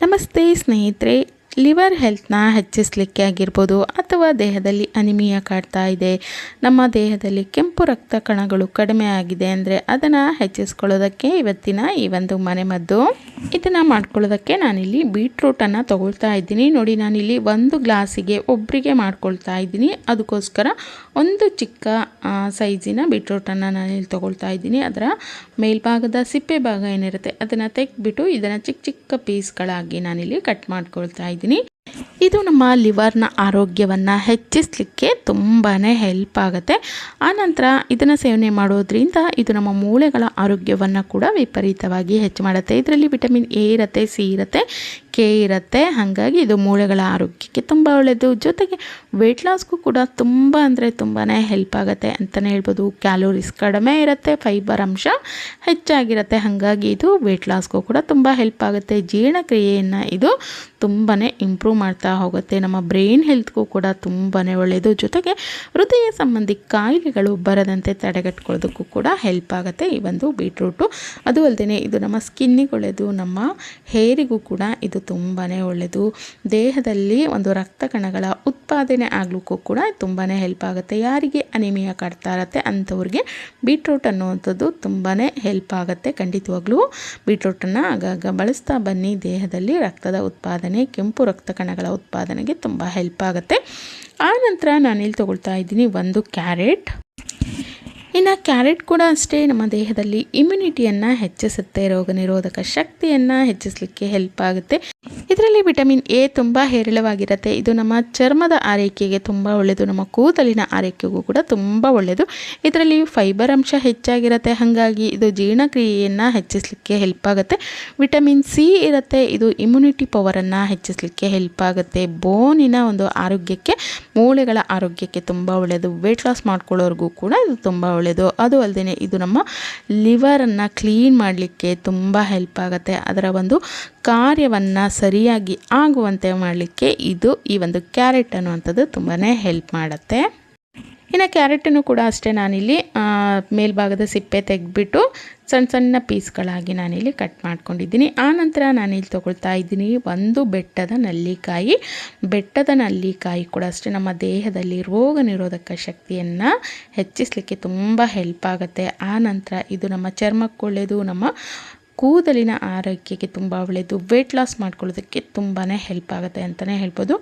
ನಮಸ್ತೆ ಸ್ನೇಹಿತರೆ ಲಿವರ್ ಹೆಲ್ತ್ನ ಹೆಚ್ಚಿಸಲಿಕ್ಕೆ ಆಗಿರ್ಬೋದು ಅಥವಾ ದೇಹದಲ್ಲಿ ಅನಿಮಿಯ ಕಾಡ್ತಾ ಇದೆ. ನಮ್ಮ ದೇಹದಲ್ಲಿ ಕೆಂಪು ರಕ್ತ ಕಣಗಳು ಕಡಿಮೆ ಆಗಿದೆ ಅಂದರೆ ಅದನ್ನು ಹೆಚ್ಚಿಸ್ಕೊಳ್ಳೋದಕ್ಕೆ ಇವತ್ತಿನ ಈ ಒಂದು ಮನೆಮದ್ದು ಇದನ್ನು ಮಾಡ್ಕೊಳ್ಳೋದಕ್ಕೆ ನಾನಿಲ್ಲಿ ಬೀಟ್ರೂಟನ್ನು ತೊಗೊಳ್ತಾ ಇದ್ದೀನಿ. ನೋಡಿ, ನಾನಿಲ್ಲಿ ಒಂದು ಗ್ಲಾಸಿಗೆ ಒಬ್ಬರಿಗೆ ಮಾಡ್ಕೊಳ್ತಾ ಇದ್ದೀನಿ. ಅದಕ್ಕೋಸ್ಕರ ಒಂದು ಚಿಕ್ಕ ಸೈಜಿನ ಬೀಟ್ರೂಟನ್ನು ನಾನಿಲ್ಲಿ ತೊಗೊಳ್ತಾ ಇದ್ದೀನಿ. ಅದರ ಮೇಲ್ಭಾಗದ ಸಿಪ್ಪೆ ಭಾಗ ಏನಿರುತ್ತೆ ಅದನ್ನು ತೆಗೆದ್ಬಿಟ್ಟು ಇದನ್ನು ಚಿಕ್ಕ ಚಿಕ್ಕ ಪೀಸ್ಗಳಾಗಿ ನಾನಿಲ್ಲಿ ಕಟ್ ಮಾಡ್ಕೊಳ್ತಾ ಇದು ನಮ್ಮ ಲಿವರ್ನ ಆರೋಗ್ಯವನ್ನು ಹೆಚ್ಚಿಸಲಿಕ್ಕೆ ತುಂಬಾ ಹೆಲ್ಪ್ ಆಗುತ್ತೆ. ಆನಂತರ ಇದನ್ನು ಸೇವನೆ ಮಾಡೋದ್ರಿಂದ ಇದು ನಮ್ಮ ಮೂಳೆಗಳ ಆರೋಗ್ಯವನ್ನು ಕೂಡ ವಿಪರೀತವಾಗಿ ಹೆಚ್ಚು ಮಾಡುತ್ತೆ. ಇದರಲ್ಲಿ ವಿಟಮಿನ್ ಎ ಇರುತ್ತೆ ಸಿ ಇರುತ್ತೆ ಕೆ ಇರುತ್ತೆ. ಹಾಗಾಗಿ ಇದು ಮೂಳೆಗಳ ಆರೋಗ್ಯಕ್ಕೆ ತುಂಬ ಒಳ್ಳೆಯದು ಜೊತೆಗೆ ವೆಯ್ಟ್ ಲಾಸ್ಗೂ ಕೂಡ ತುಂಬ ಅಂದರೆ ತುಂಬಾ ಹೆಲ್ಪ್ ಆಗುತ್ತೆ ಅಂತಲೇ ಹೇಳ್ಬೋದು. ಕ್ಯಾಲೋರೀಸ್ ಕಡಿಮೆ ಇರುತ್ತೆ ಫೈಬರ್ ಅಂಶ ಹೆಚ್ಚಾಗಿರುತ್ತೆ. ಹಾಗಾಗಿ ಇದು ವೆಯ್ಟ್ ಲಾಸ್ಗೂ ಕೂಡ ತುಂಬ ಹೆಲ್ಪ್ ಆಗುತ್ತೆ. ಜೀರ್ಣಕ್ರಿಯೆಯನ್ನು ಇದು ತುಂಬಾ ಇಂಪ್ರೂವ್ ಮಾಡ್ತಾ ಹೋಗುತ್ತೆ. ನಮ್ಮ ಬ್ರೈನ್ ಹೆಲ್ತ್ಗೂ ಕೂಡ ತುಂಬಾ ಒಳ್ಳೆಯದು ಜೊತೆಗೆ ಹೃದಯ ಸಂಬಂಧಿ ಕಾಯಿಲೆಗಳು ಬರದಂತೆ ತಡೆಗಟ್ಕೊಳ್ಳೋದಕ್ಕೂ ಕೂಡ ಹೆಲ್ಪ್ ಆಗುತ್ತೆ. ಈ ಒಂದು ಬೀಟ್ರೂಟು ಅದು ಅಲ್ಲದೆ ಇದು ನಮ್ಮ ಸ್ಕಿನ್ನಿಗೆ ಒಳ್ಳೆಯದು ನಮ್ಮ ಹೇರಿಗೂ ಕೂಡ ಇದು ತುಂಬಾ ಒಳ್ಳೆಯದು ದೇಹದಲ್ಲಿ ಒಂದು ರಕ್ತ ಕಣಗಳ ಉತ್ಪಾದನೆ ಆಗ್ಲಿಕ್ಕೂ ಕೂಡ ತುಂಬಾ ಹೆಲ್ಪ್ ಆಗುತ್ತೆ. ಯಾರಿಗೆ ಅನಿಮಿಯ ಕಾಡ್ತಾ ಇರತ್ತೆ ಅಂಥವ್ರಿಗೆ ಬೀಟ್ರೂಟ್ ಅನ್ನುವಂಥದ್ದು ತುಂಬಾ ಹೆಲ್ಪ್ ಆಗುತ್ತೆ ಖಂಡಿತವಾಗ್ಲೂ. ಬೀಟ್ರೂಟನ್ನು ಆಗಾಗ ಬಳಸ್ತಾ ಬನ್ನಿ. ದೇಹದಲ್ಲಿ ರಕ್ತದ ಉತ್ಪಾದನೆ, ಕೆಂಪು ರಕ್ತ ಕಣಗಳ ಉತ್ಪಾದನೆಗೆ ತುಂಬ ಹೆಲ್ಪ್ ಆಗುತ್ತೆ. ಆ ನಂತರ ನಾನಿಲ್ಲಿ ತೊಗೊಳ್ತಾ ಇದ್ದೀನಿ ಒಂದು ಕ್ಯಾರೆಟ್. ಇನ್ನು ಕ್ಯಾರೆಟ್ ಕೂಡ ಅಷ್ಟೇ ನಮ್ಮ ದೇಹದಲ್ಲಿ ಇಮ್ಯುನಿಟಿಯನ್ನು ಹೆಚ್ಚಿಸುತ್ತೆ ರೋಗ ನಿರೋಧಕ ಶಕ್ತಿಯನ್ನು ಹೆಚ್ಚಿಸಲಿಕ್ಕೆ ಹೆಲ್ಪ್ ಆಗುತ್ತೆ. ಇದರಲ್ಲಿ ವಿಟಮಿನ್ ಎ ತುಂಬ ಹೇರಳವಾಗಿರುತ್ತೆ. ಇದು ನಮ್ಮ ಚರ್ಮದ ಆರೈಕೆಗೆ ತುಂಬ ಒಳ್ಳೆಯದು ನಮ್ಮ ಕೂದಲಿನ ಆರೈಕೆಗೂ ಕೂಡ ತುಂಬ ಒಳ್ಳೆಯದು ಇದರಲ್ಲಿ ಫೈಬರ್ ಅಂಶ ಹೆಚ್ಚಾಗಿರುತ್ತೆ. ಹಾಗಾಗಿ ಇದು ಜೀರ್ಣಕ್ರಿಯೆಯನ್ನು ಹೆಚ್ಚಿಸಲಿಕ್ಕೆ ಹೆಲ್ಪ್ ಆಗುತ್ತೆ. ವಿಟಮಿನ್ ಸಿ ಇರುತ್ತೆ. ಇದು ಇಮ್ಯುನಿಟಿ ಪವರನ್ನು ಹೆಚ್ಚಿಸಲಿಕ್ಕೆ ಹೆಲ್ಪ್ ಆಗುತ್ತೆ. ಬೋನಿನ ಒಂದು ಆರೋಗ್ಯಕ್ಕೆ, ಮೂಳೆಗಳ ಆರೋಗ್ಯಕ್ಕೆ ತುಂಬ ಒಳ್ಳೆಯದು ವೆಯ್ಟ್ ಲಾಸ್ ಮಾಡ್ಕೊಳ್ಳೋರ್ಗೂ ಕೂಡ ಇದು ತುಂಬ ಒಳ್ಳೆಯದು ಅದು ಅಲ್ಲದೆ ಇದು ನಮ್ಮ ಲಿವರನ್ನು ಕ್ಲೀನ್ ಮಾಡಲಿಕ್ಕೆ ತುಂಬ ಹೆಲ್ಪ್ ಆಗುತ್ತೆ. ಅದರ ಒಂದು ಕಾರ್ಯವನ್ನು ಸರಿಯಾಗಿ ಆಗುವಂತೆ ಮಾಡಲಿಕ್ಕೆ ಇದು ಈ ಒಂದು ಕ್ಯಾರೆಟ್ ಅನ್ನುವಂಥದ್ದು ತುಂಬಾ ಹೆಲ್ಪ್ ಮಾಡುತ್ತೆ. ಇನ್ನು ಕ್ಯಾರೆಟನ್ನು ಕೂಡ ಅಷ್ಟೇ ನಾನಿಲ್ಲಿ ಆ, ಮೇಲ್ಭಾಗದ ಸಿಪ್ಪೆ ತೆಗೆದ್ಬಿಟ್ಟು ಸಣ್ಣ ಸಣ್ಣ ಪೀಸ್ಗಳಾಗಿ ನಾನಿಲ್ಲಿ ಕಟ್ ಮಾಡ್ಕೊಂಡಿದ್ದೀನಿ. ಆನಂತರ ನಾನಿಲ್ಲಿ ತೊಗೊಳ್ತಾ ಇದ್ದೀನಿ ಒಂದು ಬೆಟ್ಟದ ನಲ್ಲಿಕಾಯಿ. ಬೆಟ್ಟದ ನಲ್ಲಿಕಾಯಿ ಕೂಡ ಅಷ್ಟೇ ನಮ್ಮ ದೇಹದಲ್ಲಿ ರೋಗ ನಿರೋಧಕ ಶಕ್ತಿಯನ್ನು ಹೆಚ್ಚಿಸಲಿಕ್ಕೆ ತುಂಬ ಹೆಲ್ಪ್ ಆಗುತ್ತೆ. ಆನಂತರ ಇದು ನಮ್ಮ ಚರ್ಮಕ್ಕೆ ಒಳ್ಳೆಯದು ನಮ್ಮ ಕೂದಲಿನ ಆರೋಗ್ಯಕ್ಕೆ ತುಂಬ ಒಳ್ಳೆಯದು. ವೆಯ್ಟ್ ಲಾಸ್ ಮಾಡ್ಕೊಳ್ಳೋದಕ್ಕೆ ತುಂಬಾ ಹೆಲ್ಪ್ ಆಗುತ್ತೆ ಅಂತಲೇ ಹೇಳ್ಬೋದು.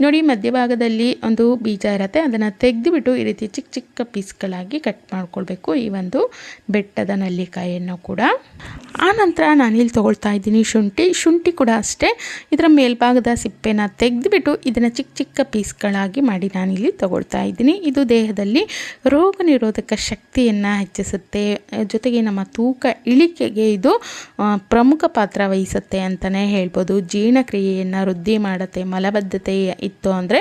ನೋಡಿ, ಮಧ್ಯಭಾಗದಲ್ಲಿ ಒಂದು ಬೀಜ ಇರುತ್ತೆ. ಅದನ್ನು ತೆಗೆದುಬಿಟ್ಟು ಈ ರೀತಿ ಚಿಕ್ಕ ಚಿಕ್ಕ ಪೀಸ್ಗಳಾಗಿ ಕಟ್ ಮಾಡ್ಕೊಳ್ಬೇಕು. ಈ ಒಂದು ಬೆಟ್ಟದ ನಲ್ಲಿಕಾಯಿಯನ್ನು ಕೂಡ. ಆನಂತರ ನಾನಿಲ್ಲಿ ತೊಗೊಳ್ತಾ ಇದ್ದೀನಿ ಶುಂಠಿ. ಶುಂಠಿ ಕೂಡ ಅಷ್ಟೇ. ಇದರ ಮೇಲ್ಭಾಗದ ಸಿಪ್ಪೆನ ತೆಗೆದುಬಿಟ್ಟು ಇದನ್ನು ಚಿಕ್ಕ ಚಿಕ್ಕ ಪೀಸ್ಗಳಾಗಿ ಮಾಡಿ ನಾನಿಲ್ಲಿ ತೊಗೊಳ್ತಾ ಇದ್ದೀನಿ. ಇದು ದೇಹದಲ್ಲಿ ರೋಗ ನಿರೋಧಕ ಶಕ್ತಿಯನ್ನು ಹೆಚ್ಚಿಸುತ್ತೆ. ಜೊತೆಗೆ ನಮ್ಮ ತೂಕ ಇಳಿಕೆಗೆ ಇದು ಪ್ರಮುಖ ಪಾತ್ರ ವಹಿಸುತ್ತೆ ಅಂತಲೇ ಹೇಳ್ಬೋದು. ಜೀರ್ಣಕ್ರಿಯೆಯನ್ನು ವೃದ್ಧಿ ಮಾಡುತ್ತೆ, ಮಲಬದ್ಧತೆ ಇತ್ತು ಅಂದರೆ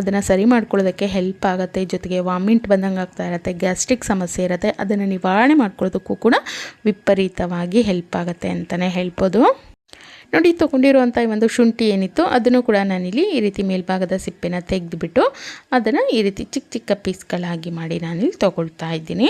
ಅದನ್ನು ಸರಿ ಮಾಡ್ಕೊಳ್ಳೋದಕ್ಕೆ ಹೆಲ್ಪ್ ಆಗುತ್ತೆ. ಜೊತೆಗೆ ವಾಮಿಂಟ್ ಬಂದಂಗೆ ಆಗ್ತಾ ಇರುತ್ತೆ ಗ್ಯಾಸ್ಟ್ರಿಕ್ ಸಮಸ್ಯೆ ಇರುತ್ತೆ, ಅದನ್ನು ನಿವಾರಣೆ ಮಾಡ್ಕೊಳ್ಳೋದಕ್ಕೂ ಕೂಡ ವಿಪರೀತವಾಗಿ ಹೆಲ್ಪ್ ಆಗುತ್ತೆ ಅಂತಲೇ ಹೇಳ್ಬೋದು. ನೋಡಿ ತೊಗೊಂಡಿರುವಂಥ ಈ ಒಂದು ಶುಂಠಿ ಏನಿತ್ತು ಅದನ್ನು ಕೂಡ ನಾನಿಲ್ಲಿ ಈ ರೀತಿ ಮೇಲ್ಭಾಗದ ಸಿಪ್ಪೆನ ತೆಗೆದುಬಿಟ್ಟು ಅದನ್ನು ಈ ರೀತಿ ಚಿಕ್ಕ ಚಿಕ್ಕ ಪೀಸ್ಗಳಾಗಿ ಮಾಡಿ ನಾನಿಲ್ಲಿ ತೊಗೊಳ್ತಾ ಇದ್ದೀನಿ.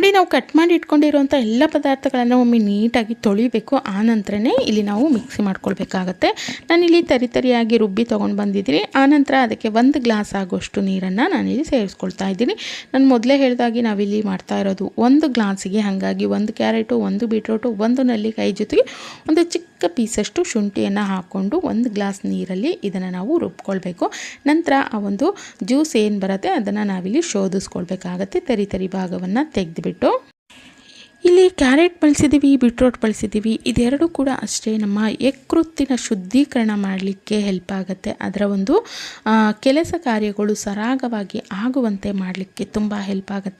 ನೋಡಿ ನಾವು ಕಟ್ ಮಾಡಿ ಇಟ್ಕೊಂಡಿರುವಂಥ ಎಲ್ಲ ಪದಾರ್ಥಗಳನ್ನು ಒಮ್ಮೆ ನೀಟಾಗಿ ತೊಳಿಬೇಕು. ಆ ನಂತರನೇ ಇಲ್ಲಿ ನಾವು ಮಿಕ್ಸಿ ಮಾಡ್ಕೊಳ್ಬೇಕಾಗತ್ತೆ. ನಾನಿಲ್ಲಿ ತರಿ ತರಿಯಾಗಿ ರುಬ್ಬಿ ತೊಗೊಂಡು ಬಂದಿದ್ದೀನಿ. ಆನಂತರ ಅದಕ್ಕೆ ಒಂದು ಗ್ಲಾಸ್ ಆಗೋಷ್ಟು ನೀರನ್ನು ನಾನಿಲ್ಲಿ ಸೇರಿಸ್ಕೊಳ್ತಾ ಇದ್ದೀನಿ. ನಾನು ಮೊದಲೇ ಹೇಳಿದಾಗಿ ನಾವಿಲ್ಲಿ ಮಾಡ್ತಾ ಇರೋದು ಒಂದು ಗ್ಲಾಸಿಗೆ ಹಾಗಾಗಿ ಒಂದು ಕ್ಯಾರೆಟು, ಒಂದು ಬೀಟ್ರೋಟು, ಒಂದು ನಲ್ಲಿಕಾಯಿ ಜೊತೆಗೆ ಒಂದು ಚಿಕ್ಕ ಪೀಸಷ್ಟು ಶುಂಠಿಯನ್ನು ಹಾಕ್ಕೊಂಡು ಒಂದು ಗ್ಲಾಸ್ ನೀರಲ್ಲಿ ಇದನ್ನು ನಾವು ರುಬ್ಕೊಳ್ಬೇಕು. ನಂತರ ಆ ಒಂದು ಜ್ಯೂಸ್ ಏನು ಬರುತ್ತೆ ಅದನ್ನು ನಾವಿಲ್ಲಿ ಶೋಧಿಸ್ಕೊಳ್ಬೇಕಾಗತ್ತೆ. ತರಿ ತರಿ ಭಾಗವನ್ನು ತೆಗೆದುಬಿಟ್ಟು. ಇಲ್ಲಿ ಕ್ಯಾರೆಟ್ ಬಳಸಿದ್ದೀವಿ ಬಿಟ್ರೋಟ್ ಬಳಸಿದ್ದೀವಿ ಇದೆರಡು ಕೂಡ ಅಷ್ಟೇ ನಮ್ಮ ಯಕೃತ್ತಿನ ಶುದ್ಧೀಕರಣ ಮಾಡಲಿಕ್ಕೆ ಹೆಲ್ಪ್ ಆಗುತ್ತೆ. ಅದರ ಒಂದು ಕೆಲಸ ಕಾರ್ಯಗಳು ಸರಾಗವಾಗಿ ಆಗುವಂತೆ ಮಾಡಲಿಕ್ಕೆ ತುಂಬ ಹೆಲ್ಪ್ ಆಗುತ್ತೆ.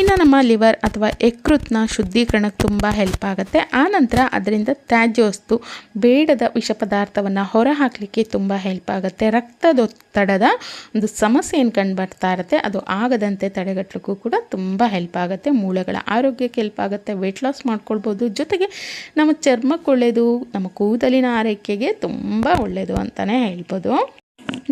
ಇನ್ನು ನಮ್ಮ ಲಿವರ್ ಅಥವಾ ಯಕೃತ್ನ ಶುದ್ಧೀಕರಣಕ್ಕೆ ತುಂಬ ಹೆಲ್ಪ್ ಆಗುತ್ತೆ. ಆನಂತರ ಅದರಿಂದ ತ್ಯಾಜ್ಯ ವಸ್ತು ಬೇಡದ ವಿಷ ಪದಾರ್ಥವನ್ನು ಹೊರಹಾಕಲಿಕ್ಕೆ ತುಂಬ ಹೆಲ್ಪ್ ಆಗುತ್ತೆ. ರಕ್ತದೊತ್ತಡದ ಒಂದು ಸಮಸ್ಯೆ ಏನು ಕಂಡು ಬರ್ತಾ ಇರುತ್ತೆ, ಅದು ಆಗದಂತೆ ತಡೆಗಟ್ಟಲಿಕ್ಕೂ ಕೂಡ ತುಂಬ ಹೆಲ್ಪ್ ಆಗುತ್ತೆ. ಮೂಳೆಗಳ ಆರೋಗ್ಯಕ್ಕೆ ಹೆಲ್ಪ್ ಆಗುತ್ತೆ. ವೆಯ್ಟ್ ಲಾಸ್ ಮಾಡ್ಕೊಳ್ಬೋದು. ಜೊತೆಗೆ ನಮ್ಮ ಚರ್ಮಕ್ಕೆ ಒಳ್ಳೆಯದು ನಮ್ಮ ಕೂದಲಿನ ಆರೈಕೆಗೆ ತುಂಬ ಒಳ್ಳೆಯದು ಅಂತಲೇ ಹೇಳ್ಬೋದು.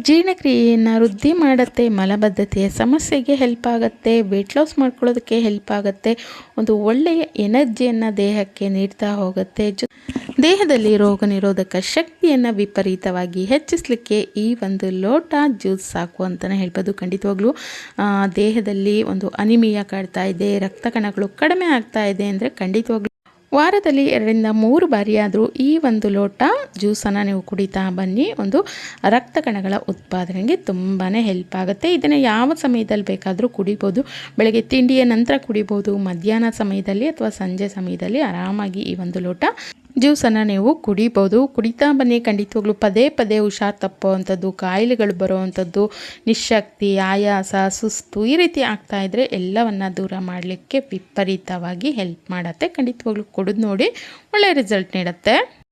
ಜೀರ್ಣಕ್ರಿಯೆಯನ್ನು ವೃದ್ಧಿ ಮಾಡುತ್ತೆ, ಮಲಬದ್ಧತೆಯ ಸಮಸ್ಯೆಗೆ ಹೆಲ್ಪ್ ಆಗುತ್ತೆ ವೆಯ್ಟ್ ಲಾಸ್ ಮಾಡ್ಕೊಳ್ಳೋದಕ್ಕೆ ಹೆಲ್ಪ್ ಆಗುತ್ತೆ, ಒಂದು ಒಳ್ಳೆಯ ಎನರ್ಜಿಯನ್ನು ದೇಹಕ್ಕೆ ನೀಡ್ತಾ ಹೋಗುತ್ತೆ. ಜೊ ದೇಹದಲ್ಲಿ ರೋಗ ನಿರೋಧಕ ಶಕ್ತಿಯನ್ನು ವಿಪರೀತವಾಗಿ ಹೆಚ್ಚಿಸಲಿಕ್ಕೆ ಈ ಒಂದು ಲೋಟ ಜ್ಯೂಸ್ ಸಾಕು ಅಂತಲೇ ಹೇಳ್ಬೋದು ಖಂಡಿತವಾಗ್ಲೂ. ದೇಹದಲ್ಲಿ ಒಂದು ಅನಿಮಿಯ ಕಾಡ್ತಾ ಇದೆ, ರಕ್ತ ಕಣಗಳು ಕಡಿಮೆ ಆಗ್ತಾ ಇದೆ ಅಂದರೆ ಖಂಡಿತವಾಗ್ಲೂ ವಾರದಲ್ಲಿ ಎರಡರಿಂದ ಮೂರು ಬಾರಿಯಾದರೂ ಈ ಒಂದು ಲೋಟ ಜ್ಯೂಸನ್ನು ನೀವು ಕುಡಿತಾ ಬನ್ನಿ. ಒಂದು ರಕ್ತ ಕಣಗಳ ಉತ್ಪಾದನೆಗೆ ತುಂಬಾ ಹೆಲ್ಪ್ ಆಗುತ್ತೆ. ಇದನ್ನು ಯಾವ ಸಮಯದಲ್ಲಿ ಬೇಕಾದರೂ ಕುಡಿಬೋದು. ಬೆಳಗ್ಗೆ ತಿಂಡಿಯ ನಂತರ ಕುಡಿಬೋದು. ಮಧ್ಯಾಹ್ನ ಸಮಯದಲ್ಲಿ ಅಥವಾ ಸಂಜೆ ಸಮಯದಲ್ಲಿ ಆರಾಮಾಗಿ ಈ ಒಂದು ಲೋಟ ಜ್ಯೂಸನ್ನು ನೀವು ಕುಡಿಬೋದು. ಕುಡಿತಾ ಬನ್ನಿ, ಖಂಡಿತವಾಗ್ಲೂ ಪದೇ ಪದೇ ಹುಷಾರು ತಪ್ಪುವಂಥದ್ದು, ಕಾಯಿಲೆಗಳು ಬರುವಂಥದ್ದು ನಿಶಕ್ತಿ ಆಯಾಸ, ಸುಸ್ತು ಈ ರೀತಿ ಆಗ್ತಾ ಇದ್ದರೆ ಎಲ್ಲವನ್ನು ದೂರ ಮಾಡಲಿಕ್ಕೆ ವಿಪರೀತವಾಗಿ ಹೆಲ್ಪ್ ಮಾಡುತ್ತೆ. ಖಂಡಿತವಾಗ್ಲೂ ಕುಡಿದು ನೋಡಿ ಒಳ್ಳೆಯ ರಿಸಲ್ಟ್ ನೀಡುತ್ತೆ.